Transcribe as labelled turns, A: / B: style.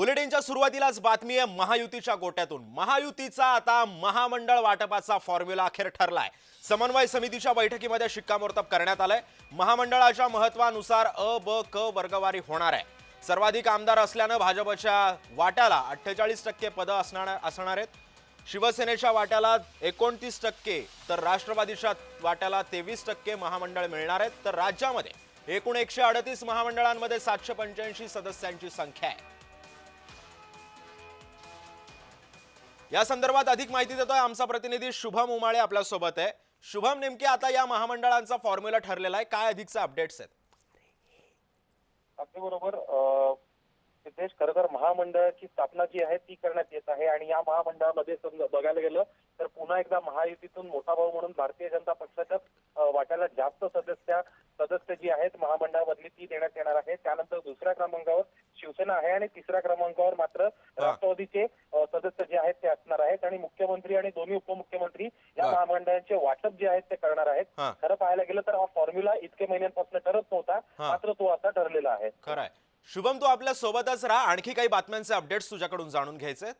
A: बुलेटिनच्या सुरुवातीलाच बातमी आहे महायुतीच्या गोट्यातून. महायुतीचा आता महामंडळ वाटपाचा फॉर्म्युला अखेर ठरलाय. समन्वय समितीच्या बैठकीमध्ये शिक्कामोर्तब करण्यात आलंय. महामंडळाच्या महत्वानुसार अ ब क वर्गवारी होणार आहे. सर्वाधिक आमदार असल्यानं भाजपच्या वाट्याला अठ्ठेचाळीस टक्के पदं असणार असणार आहेत. शिवसेनेच्या वाट्याला एकोणतीस टक्के तर राष्ट्रवादीच्या वाट्याला तेवीस टक्के महामंडळ मिळणार आहेत. तर राज्यामध्ये एकूण एकशे अडतीस महामंडळांमध्ये सातशे पंच्याऐंशी सदस्यांची संख्या आहे. या संदर्भात अधिक माहिती देतोय आमचा प्रतिनिधी शुभम उमाळे आपल्यासोबत आहे. शुभम नेमके आता या महामंडळांचा फॉर्म्युला ठरलेला आहे. काय अधिकचे अपडेट्स आहेत?
B: अगदी बरोबर. अं, सिद्धेश खरं तर महामंडळाची स्थापना जी आहे ती करण्यात येत आहे. आणि या महामंडळामध्ये समजा बघायला गेलं तर पुन्हा एकदा महायुतीतून मोठा भाऊ म्हणून भारतीय जनता पक्षाच्या अं, वाट्याला जास्त सदस्य सदस्य जी आहेत महामंडळामधली ती देण्यात येणार आहे त्यानंतर दुसऱ्या क्रमांकावर शिवसेना आहे आणि तिसऱ्या क्रमांकावर मात्र राष्ट्रवादीचे सदस्य जे आहेत ते असणार आहेत आणि मुख्यमंत्री आणि दोन्ही उपमुख्यमंत्री या. महामंडळाचे वाटप जे आहेत ते करणार आहेत. खरं पाहायला गेलं तर हा फॉर्म्युला इतके महिन्यांपासून ठरत नव्हता. मात्र तो आता ठरलेला आहे
A: शुभम तू आपल्या सोबतच राहा आणखी काही बातम्यांचे अपडेट्स तुझ्याकडून जाणून घ्यायचे?